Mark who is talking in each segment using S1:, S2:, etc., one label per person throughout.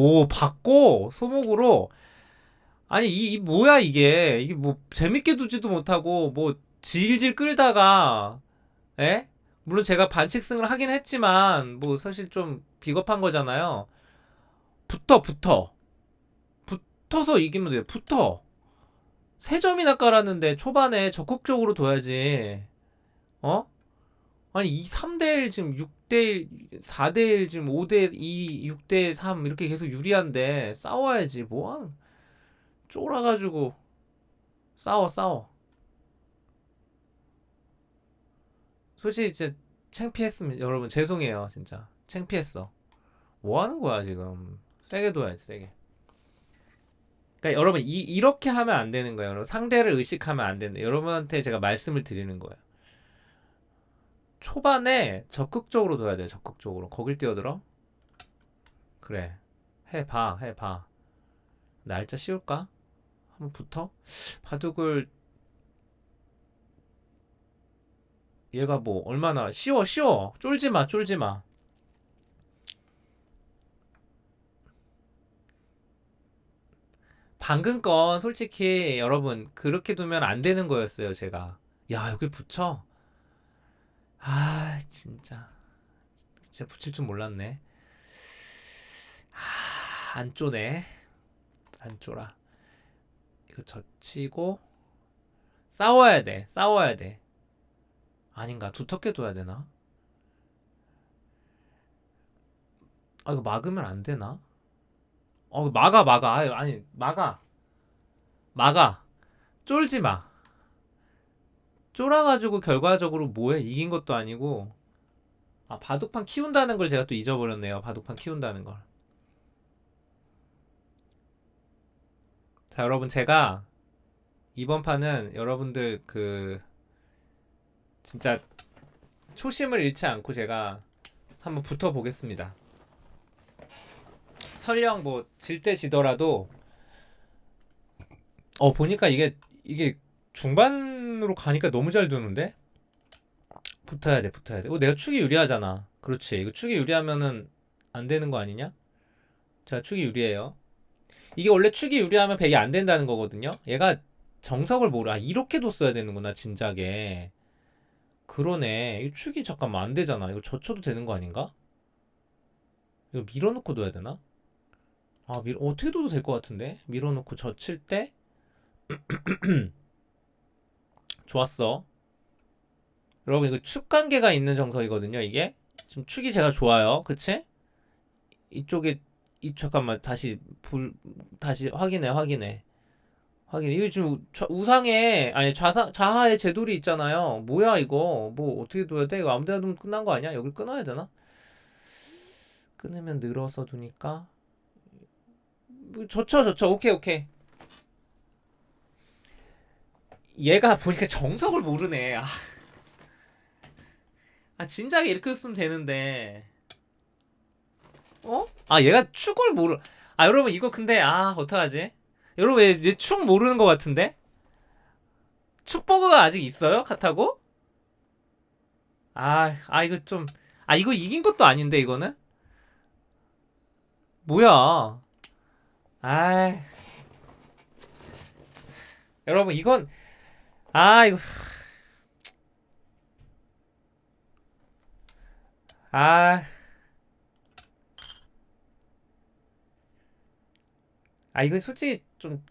S1: 오 받고 소목으로 아니 이, 이 뭐야 이게 이게 뭐 재밌게 두지도 못하고 뭐 질질 끌다가 에? 물론 제가 반칙승을 하긴 했지만 뭐 사실 좀 비겁한 거잖아요. 붙어 붙어 붙어서 이기면 돼요. 붙어 세 점이나 깔았는데 초반에 적극적으로 둬야지. 어? 아니 이 3대1 지금 6 대 1 4대 1 지금 5대 2 6대 3 이렇게 계속 유리한데 싸워야지 뭐한 쫄아 가지고. 싸워 싸워. 솔직히 진짜 창피했습니다 여러분 죄송해요 진짜. 창피했어. 뭐 하는 거야 지금? 세게 둬야지 세게. 그러니까 여러분 이, 이렇게 하면 안 되는 거예요. 여러분 상대를 의식하면 안 된다 여러분한테 제가 말씀을 드리는 거예요 초반에 적극적으로 둬야 돼요 적극적으로. 거길 뛰어들어? 그래. 해봐 해봐. 날짜 씌울까? 한번 붙어? 바둑을 얘가 뭐 얼마나 쉬워 쉬워. 쫄지 마 쫄지 마. 방금 건 솔직히 여러분 그렇게 두면 안 되는 거였어요 제가. 야 여길 붙여 아 진짜. 진짜 붙일 줄 몰랐네. 아, 안 쪼네. 안 쪼라. 이거 젖히고 싸워야 돼. 싸워야 돼. 아닌가? 두텁게 둬야 되나? 아 이거 막으면 안 되나? 어 막아 막아. 아니 막아. 막아. 쫄지 마 쫄아가지고 결과적으로 뭐해? 이긴 것도 아니고. 아 바둑판 키운다는 걸 제가 또 잊어버렸네요. 바둑판 키운다는 걸. 자, 여러분 제가 이번 판은 여러분들 그 진짜 초심을 잃지 않고 제가 한번 붙어 보겠습니다. 설령 뭐 질 때 지더라도 어 보니까 이게 이게 중반 으로 가니까 너무 잘 두는데 붙어야 돼 붙어야 돼. 어, 내가 축이 유리하잖아. 그렇지. 이거 축이 유리하면은 안 되는 거 아니냐? 자 축이 유리해요. 이게 원래 축이 유리하면 백이 안 된다는 거거든요. 얘가 정석을 모르. 아 이렇게 뒀어야 되는구나 진작에. 그러네. 이 축이 잠깐만 안 되잖아. 이거 젖혀도 되는 거 아닌가? 이거 밀어놓고 둬야 되나? 아 밀 어떻게 둬도 될 것 같은데. 밀어놓고 젖힐 때 좋았어. 여러분 이거 축 관계가 있는 정석이거든요. 이게. 지금 축이 제가 좋아요. 그치? 이쪽에 이 잠깐만 다시 불 다시 확인해 확인해. 확인 이거 지금 좌- 우상에 아니 좌상 좌하에 제돌이 있잖아요. 뭐야 이거? 뭐 어떻게 둬야 돼? 이거 아무데나 두면 끝난 거 아니야? 여길 끊어야 되나? 끊으면 늘어서 두니까. 뭐 젖혀 젖혀 오케이 오케이 얘가 보니까 정석을 모르네. 아, 아 진작에 이렇게 쓰면 되는데. 어? 아 얘가 축을 모르 아 여러분 이거 근데 아 어떡하지? 여러분 얘축 모르는 것 같은데? 축버그가 아직 있어요? 카타고? 아, 아 이거 좀 아 이거 이긴 것도 아닌데 이거는? 뭐야? 아 여러분 이건 아 이거 아 아, 이거 솔직히 좀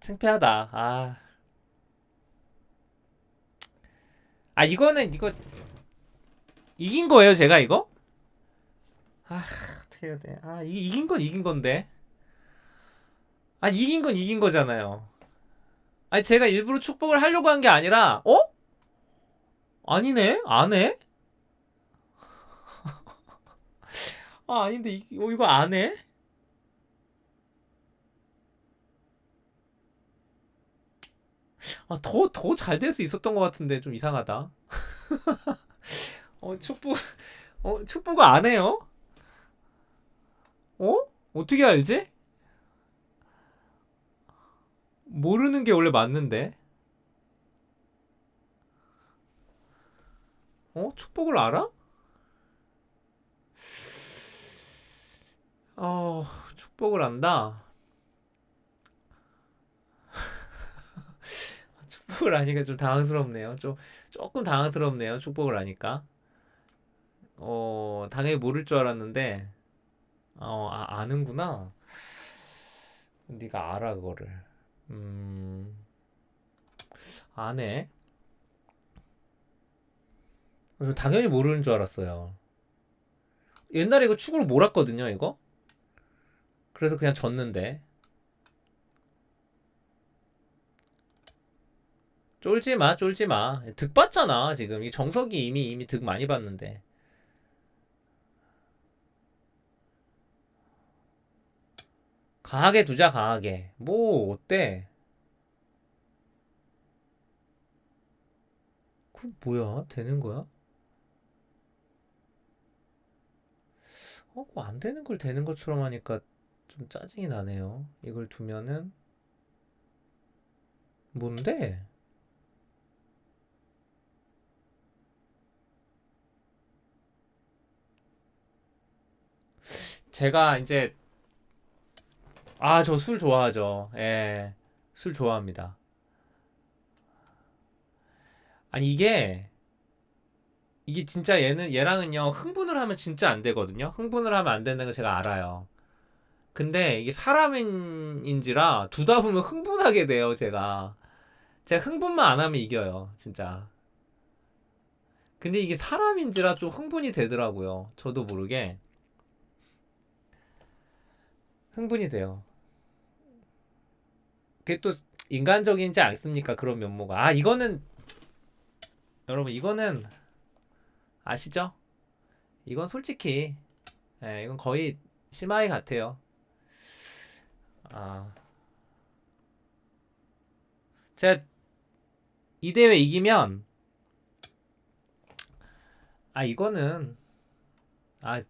S1: 창피하다. 아. 아, 이거는 이거 이긴 거예요, 제가 이거? 아, 어떻게 해야 돼? 아, 이, 이긴 건 이긴 건데. 아, 이긴 건 이긴 거잖아요. 아니, 제가 일부러 축복을 하려고 한 게 아니라, 어? 아니네? 안 해? 아, 아닌데, 이, 어, 이거 안 해? 아, 더, 더 잘 될 수 있었던 것 같은데 좀 이상하다. 어, 축복, 어, 축복을 안 해요? 어? 어떻게 알지? 모르는 게 원래 맞는데. 어? 축복을 알아? 어, 축 축복을 한다. 축복을 하니까 좀 당황스럽네요. 좀 조금 당황스럽네요. 축복을 하니까. 어, 당연히 모를 줄 알았는데 어, 아, 아는구나. 네가 알아 그거를. 음. 저 당연히 모르는 줄 알았어요. 옛날에 이거 축으로 몰았거든요, 이거. 그래서 그냥 졌는데. 쫄지 마, 쫄지 마. 득 봤잖아, 지금. 이 정석이 이미 이미 득 많이 봤는데. 강하게 두자, 강하게. 뭐 어때? 그 뭐야? 되는 거야? 어, 그거 안 되는 걸 되는 것처럼 하니까 좀 짜증이 나네요. 이걸 두면은 뭔데? 제가 이제 아, 저 술 좋아하죠. 예. 술 좋아합니다. 아니 이게 이게 진짜 얘는 얘랑은요 흥분을 하면 진짜 안 되거든요. 흥분을 하면 안 된다는 걸 제가 알아요. 근데 이게 사람인지라 두다 보면 흥분하게 돼요, 제가. 제가 흥분만 안 하면 이겨요, 진짜. 근데 이게 사람인지라 좀 흥분이 되더라고요. 저도 모르게 흥분이 돼요. 그게 또 인간적이지 않습니까? 그런 면모가. 아, 이거는 여러분 이거는 아시죠? 이건 솔직히 예, 이건 거의 심하이 같아요. 아. 제가 이 대회 이기면 아 이거는 아,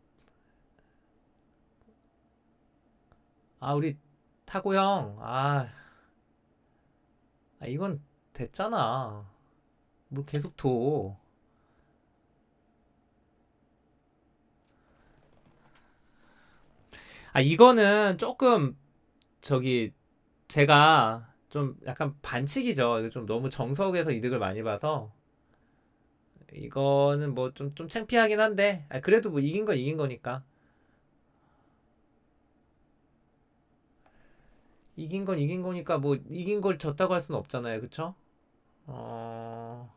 S1: 아 우리 타고 형 아, 아 이건 됐잖아. 뭘 계속 둬. 아 이거는 조금 저기 제가 좀 약간 반칙이죠. 좀 너무 정석에서 이득을 많이 봐서 이거는 뭐좀좀 창피하긴 한데 아, 그래도 뭐 이긴 건 이긴 거니까 이긴 건 이긴 거니까 뭐 이긴 걸 졌다고 할 수는 없잖아요. 그쵸? 어...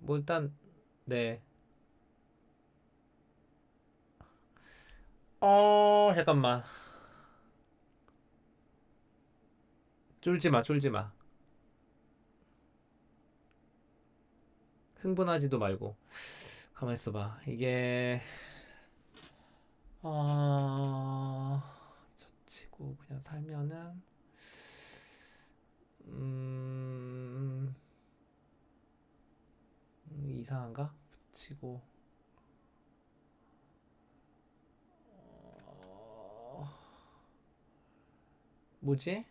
S1: 뭐 일단 네. 어 잠깐만 쫄지 마 쫄지 마 흥분하지도 말고 가만 있어봐 이게 어... 젖히고 그냥 살면은 음... 음, 이상한가? 붙이고 어... 뭐지?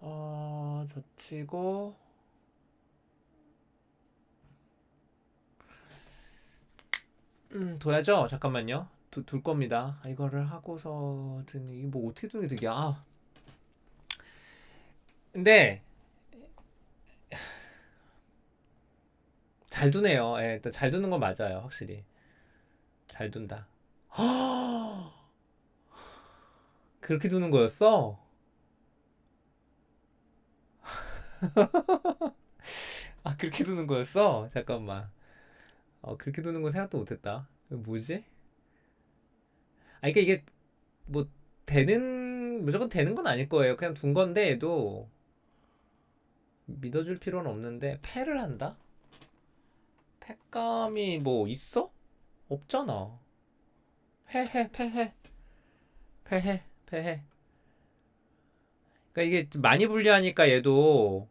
S1: 어... 젖히고 음, 둬야죠. 잠깐만요. 두, 둘 겁니다. 아, 이거를 하고서 이게 뭐 어떻게 두는 게 득이야? 아. 근데 잘 두네요. 예, 일단 잘 두는 건 맞아요. 확실히 잘 둔다. 그렇게 두는 거였어? 아, 그렇게 두는 거였어? 잠깐만. 어, 그렇게 두는 건 생각도 못했다. 뭐지? 아, 그러니까 이게 뭐 되는 무조건 되는 건 아닐 거예요. 그냥 둔 건데 얘도 믿어줄 필요는 없는데 패를 한다? 패감이 뭐 있어? 없잖아. 패해 패해 패해 패해. 그러니까 이게 많이 불리하니까 얘도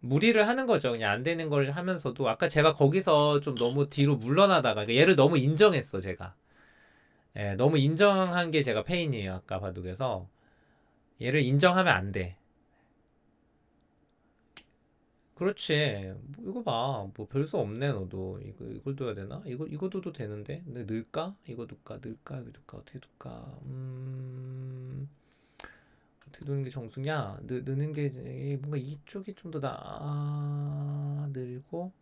S1: 무리를 하는 거죠. 그냥 안 되는 걸 하면서도 아까 제가 거기서 좀 너무 뒤로 물러나다가 그러니까 얘를 너무 인정했어 제가. 예, 너무 인정한 게 제가 페인이에요. 아까 바둑에서 얘를 인정하면 안 돼. 그렇지. 뭐 이거 봐. 뭐 별 수 없네 너도. 이거 이걸 둬야 되나? 이거 이거 둬도 되는데. 근데 넣을까? 이거 둘까? 넣을까? 이거 둘까? 어떻게 둘까? 음. 누는 게 정수냐? 느, 느는 게 뭔가 이쪽이 좀 더 나, 아, 늘고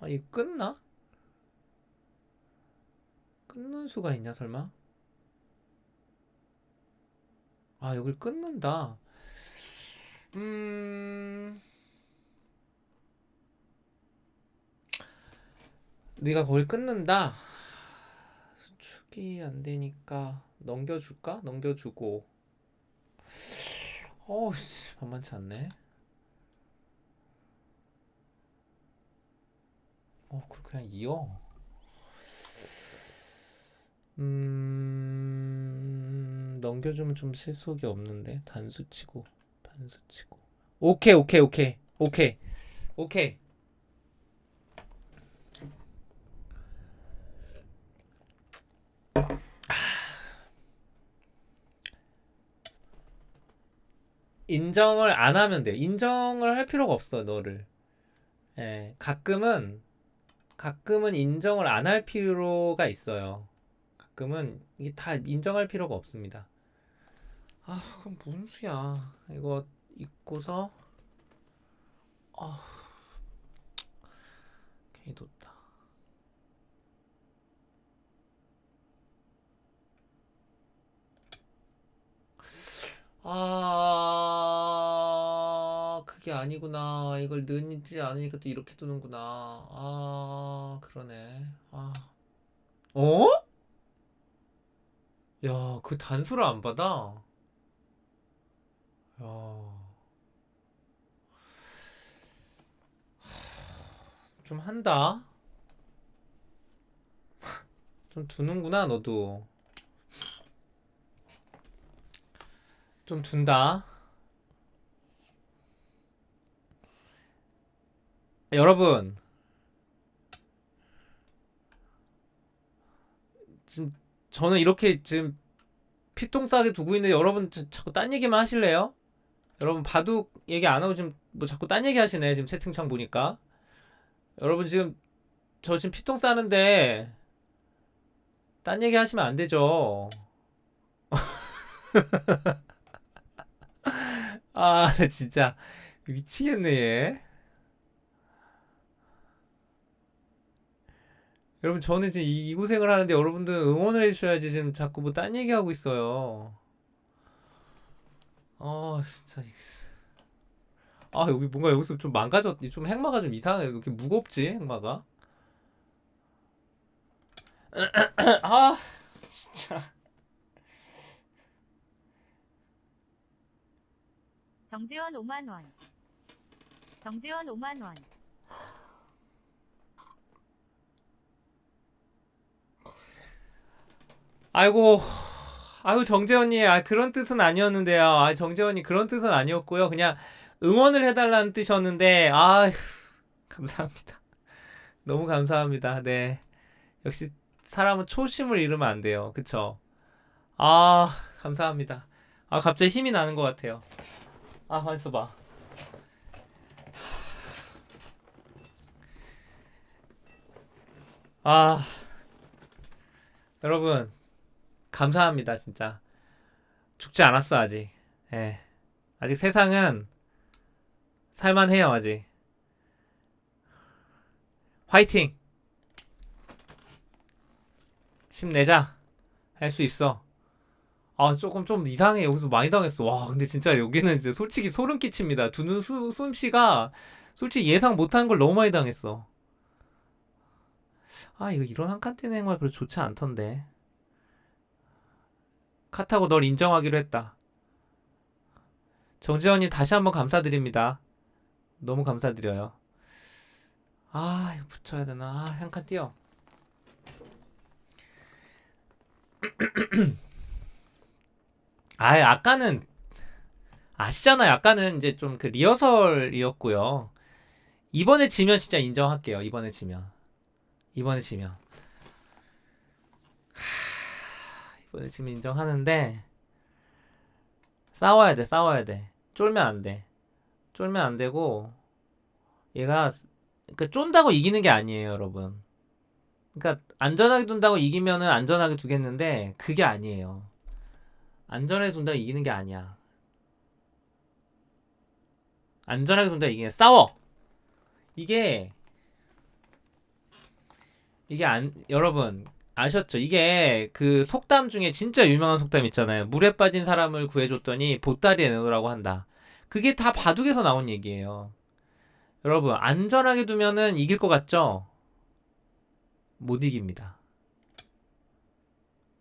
S1: 아, 이 끊나? 끊는 수가 있냐, 설마? 아, 여길 끊는다. 음, 네가 거길 끊는다. 수축이 안 되니까 넘겨줄까? 넘겨주고. 어우, 씨, 만만치 않네. 어, 그럼 그냥 이어. 음, 넘겨주면 좀 실속이 없는데. 단수 치고, 단수 치고. 오케이, 오케이, 오케이, 오케이, 오케이. 인정을 안 하면 돼요. 인정을 할 필요가 없어, 너를. 예, 가끔은, 가끔은 인정을 안 할 필요가 있어요. 가끔은 이게 다 인정할 필요가 없습니다. 아, 그럼 무슨 수야. 이거 입고서, 아, 개돋다. 아, 그게 아니구나. 이걸 넣지 않으니까 또 이렇게 두는구나. 아, 그러네. 아. 어? 야, 그 단수를 안 받아? 야. 좀 한다. 좀 두는구나, 너도. 좀 둔다. 여러분, 지금 저는 이렇게 지금 피똥 싸게 두고 있는데 여러분 자- 자꾸 딴 얘기만 하실래요? 여러분 바둑 얘기 안 하고 지금 뭐 자꾸 딴 얘기 하시네. 지금 채팅창 보니까. 여러분 지금 저 지금 피똥 싸는데 딴 얘기 하시면 안 되죠. 아, 진짜 미치겠네, 얘. 여러분, 저는 지금 이, 이 고생을 하는데 여러분들 응원을 해주셔야지 지금 자꾸 뭐 딴 얘기하고 있어요. 아, 진짜. 아, 여기 뭔가 여기서 좀 망가졌, 좀 행마가 좀 이상해. 왜 이렇게 무겁지, 행마가? 아, 진짜.
S2: 정재원 5만 원. 정재원 5만 원.
S1: 아이고, 아유, 정재원님, 아, 그런 뜻은 아니었는데요. 아, 정재원님, 그런 뜻은 아니었고요. 그냥 응원을 해달라는 뜻이었는데, 아, 감사합니다. 너무 감사합니다. 네. 역시 사람은 초심을 잃으면 안 돼요. 그쵸? 아, 감사합니다. 아, 갑자기 힘이 나는 것 같아요. 아, 가만 있어봐. 아, 여러분, 감사합니다, 진짜. 죽지 않았어, 아직. 예. 아직 세상은 살만해요, 아직. 화이팅! 힘내자. 할 수 있어. 아, 조금 좀 이상해. 여기서 많이 당했어. 와, 근데 진짜 여기는 이제 솔직히 소름 끼칩니다. 두는 수, 솜씨가 솔직히 예상 못한 걸 너무 많이 당했어. 아, 이거 이런 한칸 뜨는 행말 별로 좋지 않던데. 카타고 널 인정하기로 했다. 정지현님 다시 한번 감사드립니다. 너무 감사드려요. 아, 이거 붙여야 되나? 아, 한칸 띄어. 아, 아까는 아시잖아요. 아까는 이제 좀 그 리허설이었고요. 이번에 지면 진짜 인정할게요. 이번에 지면. 이번에 지면. 지면 인정하는데 싸워야 돼. 싸워야 돼. 쫄면 안 돼. 쫄면 안 되고 얘가 그러니까 쫀다고 이기는 게 아니에요, 여러분. 그러니까 안전하게 둔다고 이기면은 안전하게 두겠는데 그게 아니에요. 안전하게 둔다 이기는 게 아니야. 안전하게 둔다 이기는 싸워. 이게 이게 안 여러분 아셨죠? 이게 그 속담 중에 진짜 유명한 속담 있잖아요. 물에 빠진 사람을 구해줬더니 보따리에 내놓으라고 한다. 그게 다 바둑에서 나온 얘기예요. 여러분 안전하게 두면은 이길 것 같죠? 못 이깁니다.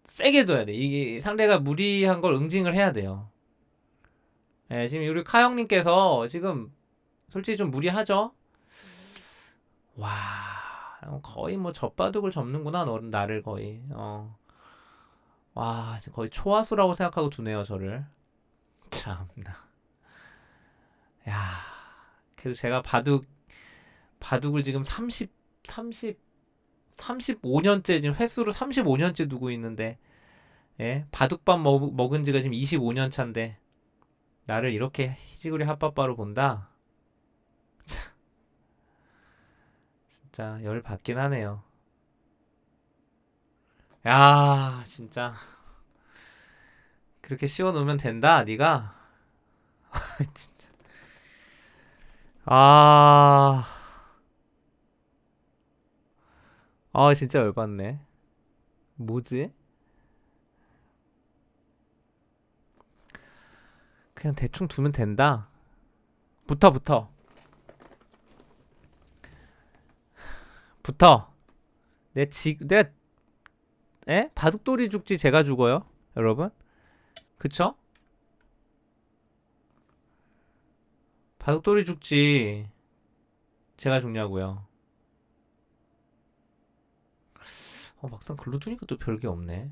S1: 세게 둬야 돼. 이게 상대가 무리한 걸 응징을 해야 돼요. 예, 지금 우리 카영님께서 지금 솔직히 좀 무리하죠? 와, 거의 뭐 젖바둑을 접는구나, 너 나를 거의. 어. 와, 거의 초하수라고 생각하고 두네요, 저를. 참나. 야, 그래도 제가 바둑, 바둑을 지금 30, 30, 35년째 지금 횟수로 35년째 두고 있는데 예? 바둑밥 먹, 먹은 지가 지금 25년 차인데 나를 이렇게 희지구리 핫바바로 본다? 참. 진짜 열 받긴 하네요. 야, 진짜 그렇게 씌워 놓으면 된다, 네가. 진짜. 아. 아 진짜 열 받네. 뭐지? 그냥 대충 두면 된다. 붙어 붙어. 붙어. 내 지, 내가 에? 바둑돌이 죽지 제가 죽어요, 여러분. 그쵸? 바둑돌이 죽지 제가 죽냐고요. 어, 막상 글로 두니까 또 별게 없네.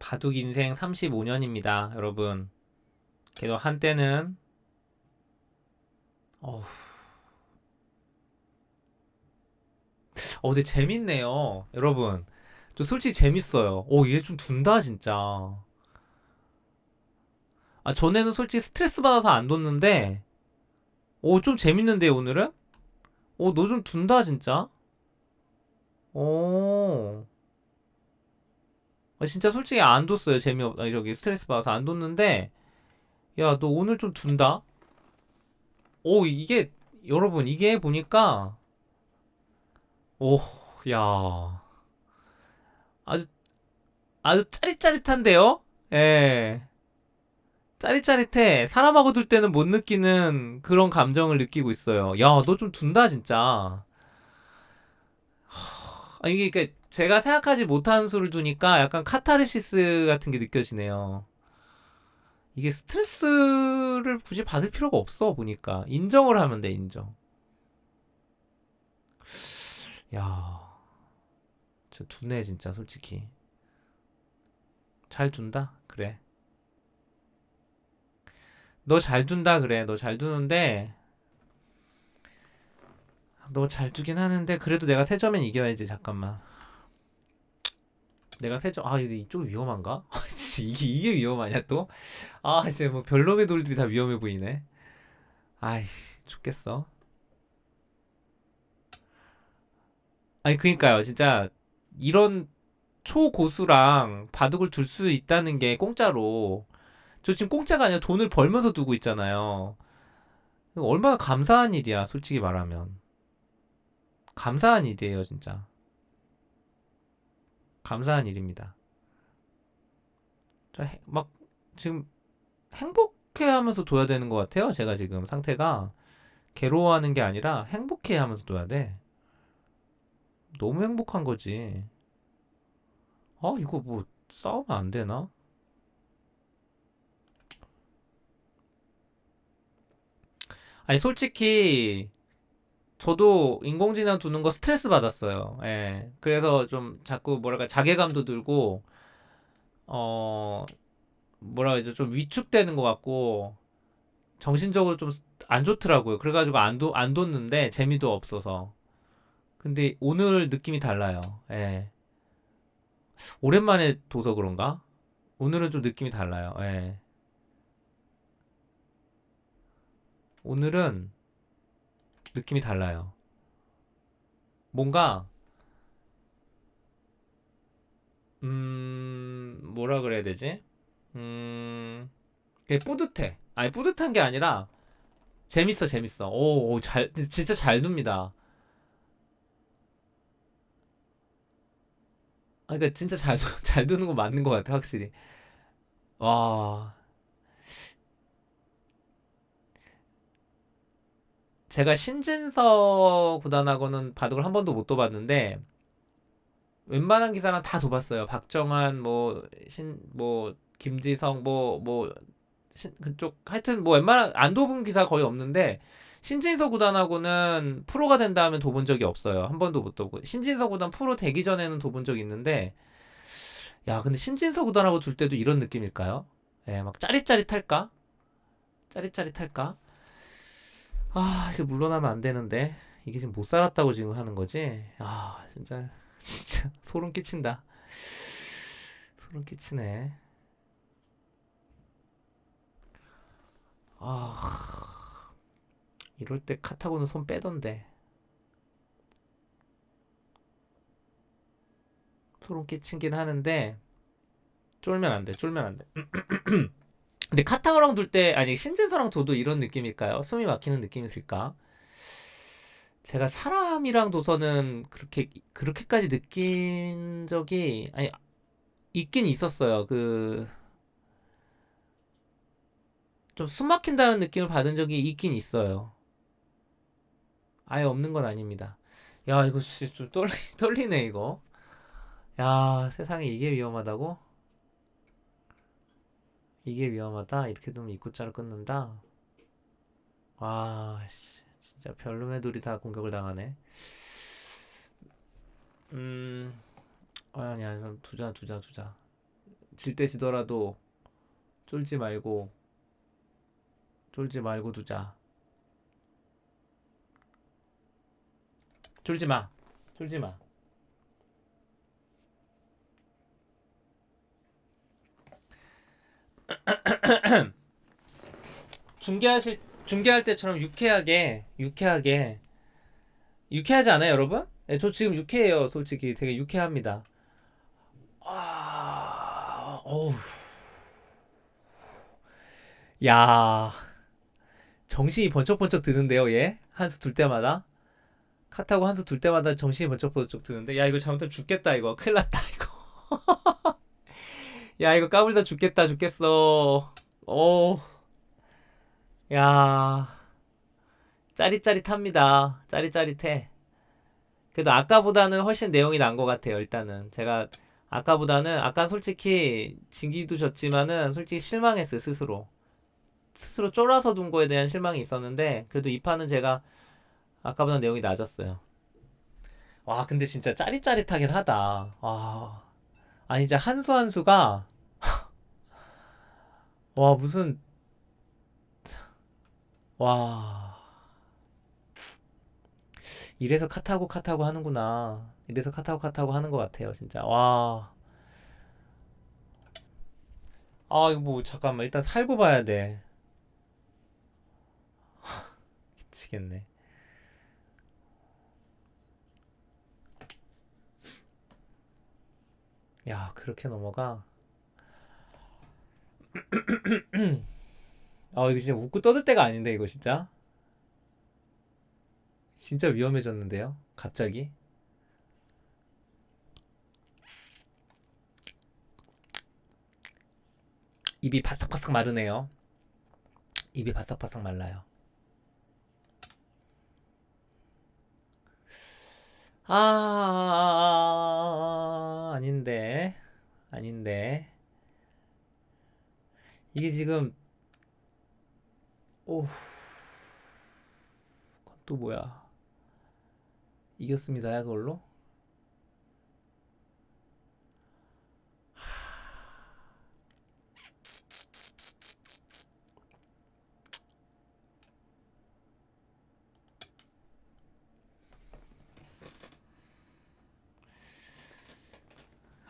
S1: 바둑 인생 35년입니다, 여러분. 그래도 한때는 어우. 어, 근데 재밌네요, 여러분. 저 솔직히 재밌어요. 오, 얘 좀 둔다, 진짜. 아, 전에는 솔직히 스트레스 받아서 안 뒀는데, 오, 좀 재밌는데, 오늘은? 오, 너 좀 둔다, 진짜. 오. 아, 진짜 솔직히 안 뒀어요. 재미없, 아니, 저기, 스트레스 받아서 안 뒀는데, 야, 너 오늘 좀 둔다? 오, 이게, 여러분, 이게 보니까, 오, 야. 아주, 아주 짜릿짜릿한데요? 예. 짜릿짜릿해. 사람하고 둘 때는 못 느끼는 그런 감정을 느끼고 있어요. 야, 너 좀 둔다, 진짜. 아, 이게, 그러니까 제가 생각하지 못한 수를 두니까 약간 카타르시스 같은 게 느껴지네요. 이게 스트레스를 굳이 받을 필요가 없어, 보니까. 인정을 하면 돼, 인정. 야, 진짜 두네, 진짜, 솔직히. 잘 둔다? 그래. 너잘 둔다 그래. 너잘 두는데 너잘 두긴 하는데 그래도 내가 세 점엔 이겨야지. 잠깐만. 내가 세 점. 아, 이쪽 위험한가? 이게 이게 위험하냐 또? 아, 이제 뭐 별놈의 돌들이 다 위험해 보이네. 아이, 죽겠어. 아니 그니까요. 진짜 이런 초고수랑 바둑을 둘 수 있다는 게 공짜로 저 지금 공짜가 아니라 돈을 벌면서 두고 있잖아요. 얼마나 감사한 일이야, 솔직히 말하면. 감사한 일이에요, 진짜. 감사한 일입니다. 막 지금 행복해 하면서 둬야 되는 것 같아요. 제가 지금 상태가 괴로워하는 게 아니라 행복해 하면서 둬야 돼. 너무 행복한 거지. 아, 이거 뭐 싸우면 안 되나? 아니 솔직히 저도 인공지능 두는 거 스트레스 받았어요. 예. 그래서 좀 자꾸 뭐랄까 자괴감도 들고 어 뭐라 그러죠? 좀 위축되는 것 같고 정신적으로 좀 안 좋더라고요. 그래가지고 안 둬, 안 뒀는데 재미도 없어서. 근데 오늘 느낌이 달라요. 예. 오랜만에 둬서 그런가? 오늘은 좀 느낌이 달라요. 예. 오늘은 느낌이 달라요. 뭔가 음 뭐라 그래야 되지? 음 그게 뿌듯해. 아니 뿌듯한 게 아니라 재밌어 재밌어. 오잘 진짜 잘 둡니다. 아 그러니까 진짜 잘 잘 두는 거 맞는 것 같아 확실히. 와. 제가 신진서 구단하고는 바둑을 한 번도 못 둬봤는데 웬만한 기사는 다 둬봤어요. 박정환 뭐 신 뭐 김지성 뭐뭐 그쪽 하여튼 뭐 웬만한 안 둬본 기사 거의 없는데 신진서 구단하고는 프로가 된다 하면 둬본 적이 없어요. 한 번도 못 둬보고 신진서 구단 프로 되기 전에는 둬본 적이 있는데 야 근데 신진서 구단하고 둘 때도 이런 느낌일까요? 예, 막 짜릿짜릿할까? 짜릿짜릿할까? 아, 이게 물러나면 안 되는데. 이게 지금 못 살았다고 지금 하는 거지? 아, 진짜, 진짜, 소름 끼친다. 소름 끼치네. 아, 이럴 때 카타고는 손 빼던데. 소름 끼치긴 하는데, 쫄면 안 돼, 쫄면 안 돼. 근데 카타고랑 둘 때 아니 신진서랑 둬도 이런 느낌일까요? 숨이 막히는 느낌일까? 제가 사람이랑 둬서는 그렇게 그렇게까지 느낀 적이 아니 있긴 있었어요. 그 좀 숨 막힌다는 느낌을 받은 적이 있긴 있어요. 아예 없는 건 아닙니다. 야 이거 진짜 좀 떨리, 떨리네 이거. 야 세상에 이게 위험하다고? 이게 위험하다. 이렇게 두면 입구자로 끊는다. 와, 씨, 진짜 별놈의 둘이 다 공격을 당하네. 음, 아, 아니야, 좀 두자, 두자, 두자. 질 때 지더라도 쫄지 말고, 쫄지 말고 두자. 쫄지 마, 쫄지 마. 중계하실 중계할 때처럼 유쾌하게 유쾌하게. 유쾌하지 않아요, 여러분? 네, 저 지금 유쾌해요, 솔직히. 되게 유쾌합니다. 아, 어우, 야, 정신이 번쩍번쩍 드는데요, 얘? 한수 둘 때마다? 카타고 한수 둘 때마다 정신이 번쩍번쩍 드는데, 야 이거 잘못하면 죽겠다 이거, 큰일 났다 이거. 야 이거 까불다 죽겠다 죽겠어. 오. 야, 짜릿짜릿합니다. 짜릿짜릿해. 그래도 아까보다는 훨씬 내용이 난 것 같아요. 일단은 제가 아까보다는 아까 솔직히 진기도 졌지만은 솔직히 실망했어요 스스로. 스스로 쫄아서 둔 거에 대한 실망이 있었는데 그래도 이 판은 제가 아까보다 내용이 낮았어요. 와 근데 진짜 짜릿짜릿하긴 하다. 와 아니 진짜 한수 한 수가 와 무슨 와. 이래서 카타고 카타고 하는구나. 이래서 카타고 카타고 하는 것 같아요, 진짜. 와. 아, 이거 뭐, 잠깐만. 일단 살고 봐야 돼. 미치겠네. 야, 그렇게 넘어가. 아, 이거 진짜 웃고 떠들 때가 아닌데, 이거 진짜. 진짜 위험해졌는데요? 갑자기? 입이 바싹바싹 마르네요. 입이 바싹바싹 말라요. 아, 아닌데. 아닌데. 이게 지금 오, 또 뭐야? 이겼습니다 야 그걸로?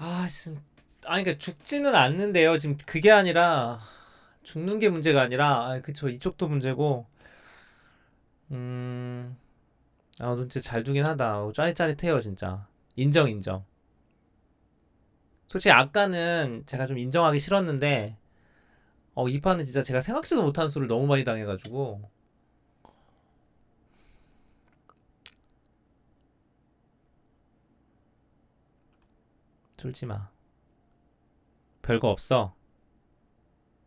S1: 아, 진 아니 그러니까 죽지는 않는데요. 지금 그게 아니라 죽는 게 문제가 아니라 아 그쵸 이쪽도 문제고 음 아, 너 진짜 잘 두긴 하다. 어, 짜릿짜릿해요, 진짜. 인정, 인정. 솔직히 아까는 제가 좀 인정하기 싫었는데, 어, 이 판은 진짜 제가 생각지도 못한 수를 너무 많이 당해가지고. 쫄지 마. 별거 없어.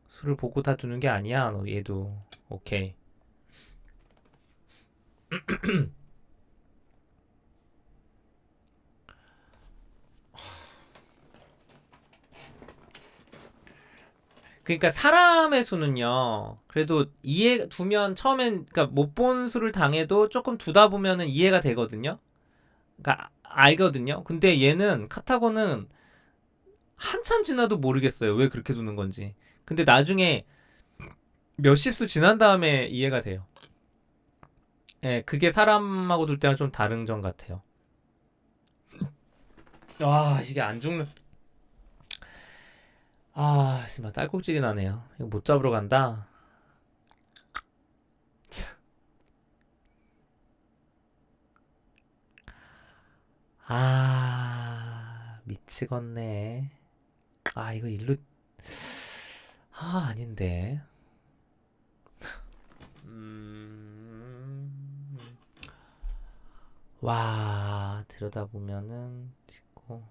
S1: 술을 보고 다 두는 게 아니야, 너 얘도. 오케이. 그러니까 사람의 수는요. 그래도 이해 두면 처음엔 그러니까 못 본 수를 당해도 조금 두다 보면은 이해가 되거든요. 그러니까 알거든요. 근데 얘는 카타고는 한참 지나도 모르겠어요. 왜 그렇게 두는 건지. 근데 나중에 몇십 수 지난 다음에 이해가 돼요. 예, 그게 사람하고 둘 때랑 좀 다른 점 같아요. 와, 이게 안 죽는. 아, 정말 딸꾹질이 나네요. 이거 못 잡으러 간다. 참. 아, 미치겠네. 아, 이거 일로. 아, 아닌데. 음. 와, 들여다보면은, 찍고.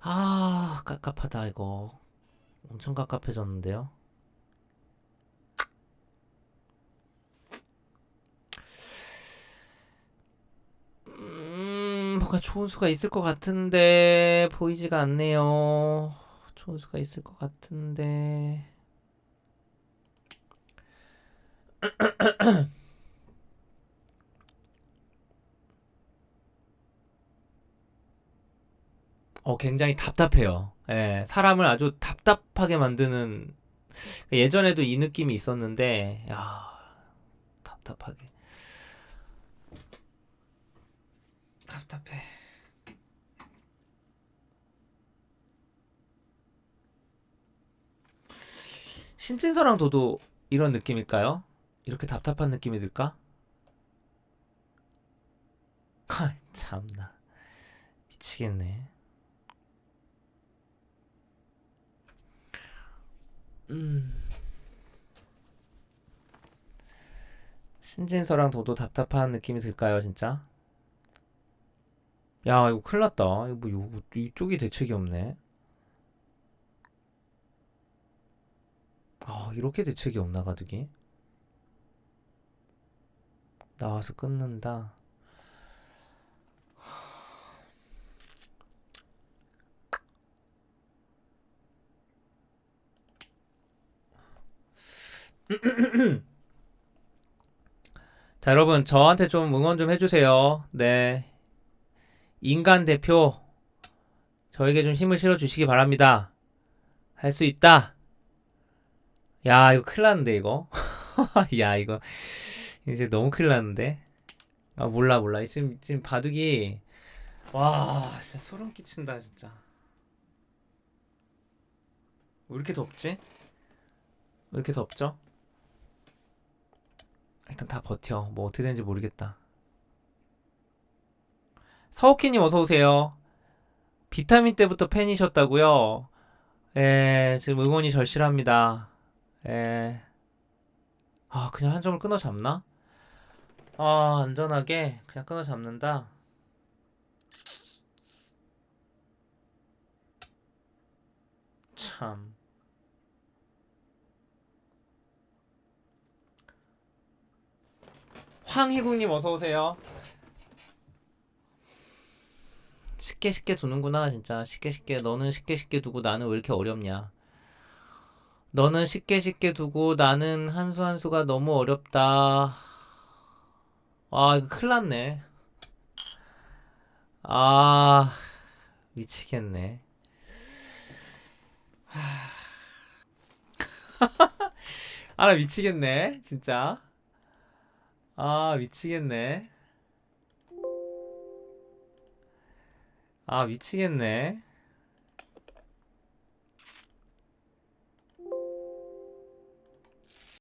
S1: 아, 깝깝하다, 이거. 엄청 깝깝해졌는데요? 음, 뭔가 좋은 수가 있을 것 같은데, 보이지가 않네요. 좋은 수가 있을 것 같은데. 어, 굉장히 답답해요. 예, 사람을 아주 답답하게 만드는, 예전에도 이 느낌이 있었는데, 야, 답답하게. 답답해. 신진서랑 도도 이런 느낌일까요? 이렇게 답답한 느낌이 들까? 하, 참나. 미치겠네. 음. 신진서랑 도도 답답한 느낌이 들까요, 진짜? 야, 이거 큰일 났다. 이거 뭐, 이거, 이쪽이 대책이 없네. 아, 이렇게 대책이 없나, 바둑이? 나와서 끊는다. 자, 여러분, 저한테 좀 응원 좀 해주세요. 네. 인간 대표, 저에게 좀 힘을 실어 주시기 바랍니다. 할 수 있다. 야, 이거 큰일 났는데, 이거. 야, 이거. 이제 너무 큰일 났는데. 아, 몰라, 몰라. 지금, 지금 바둑이. 와, 진짜 소름 끼친다, 진짜. 왜 이렇게 덥지? 왜 이렇게 덥죠? 일단 다 버텨. 뭐 어떻게 되는지 모르겠다. 서우키님 어서 오세요. 비타민 때부터 팬이셨다고요? 예, 지금 응원이 절실합니다. 예. 아, 그냥 한 점을 끊어 잡나? 아, 안전하게 그냥 끊어 잡는다. 참. 황희국님 어서 오세요. 쉽게 쉽게 두는구나 진짜. 쉽게 쉽게. 너는 쉽게 쉽게 두고 나는 왜 이렇게 어렵냐? 너는 쉽게 쉽게 두고 나는 한 수 한 수가 너무 어렵다. 아 이거 큰일 났네. 아 미치겠네. 아 나 미치겠네 진짜. 아 미치겠네 아 미치겠네